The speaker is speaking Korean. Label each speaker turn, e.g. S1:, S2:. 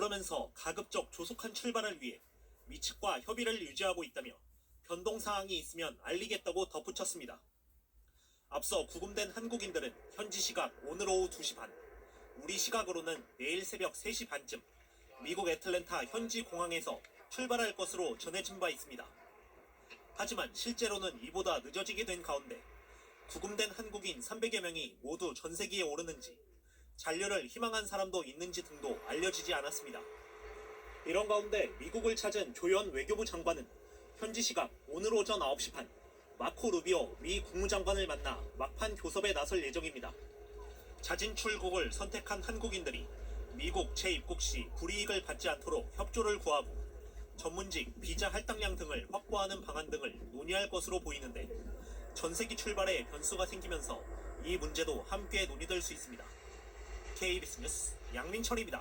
S1: 그러면서 가급적 조속한 출발을 위해 미 측과 협의를 유지하고 있다며 변동 사항이 있으면 알리겠다고 덧붙였습니다. 앞서 구금된 한국인들은 현지 시각 오늘 오후 2시 반, 우리 시각으로는 내일 새벽 3시 반쯤 미국 애틀랜타 현지 공항에서 출발할 것으로 전해진 바 있습니다. 하지만 실제로는 이보다 늦어지게 된 가운데 구금된 한국인 300여 명이 모두 전세기에 오르는지 잔류를 희망한 사람도 있는지 등도 알려지지 않았습니다. 이런 가운데 미국을 찾은 조현 외교부 장관은 현지 시각 오늘 오전 9시 반 마코 루비오 미 국무장관을 만나 막판 교섭에 나설 예정입니다. 자진 출국을 선택한 한국인들이 미국 재입국 시 불이익을 받지 않도록 협조를 구하고 전문직 비자 할당량 등을 확보하는 방안 등을 논의할 것으로 보이는데 전세기 출발에 변수가 생기면서 이 문제도 함께 논의될 수 있습니다. KBS 뉴스 양민철입니다.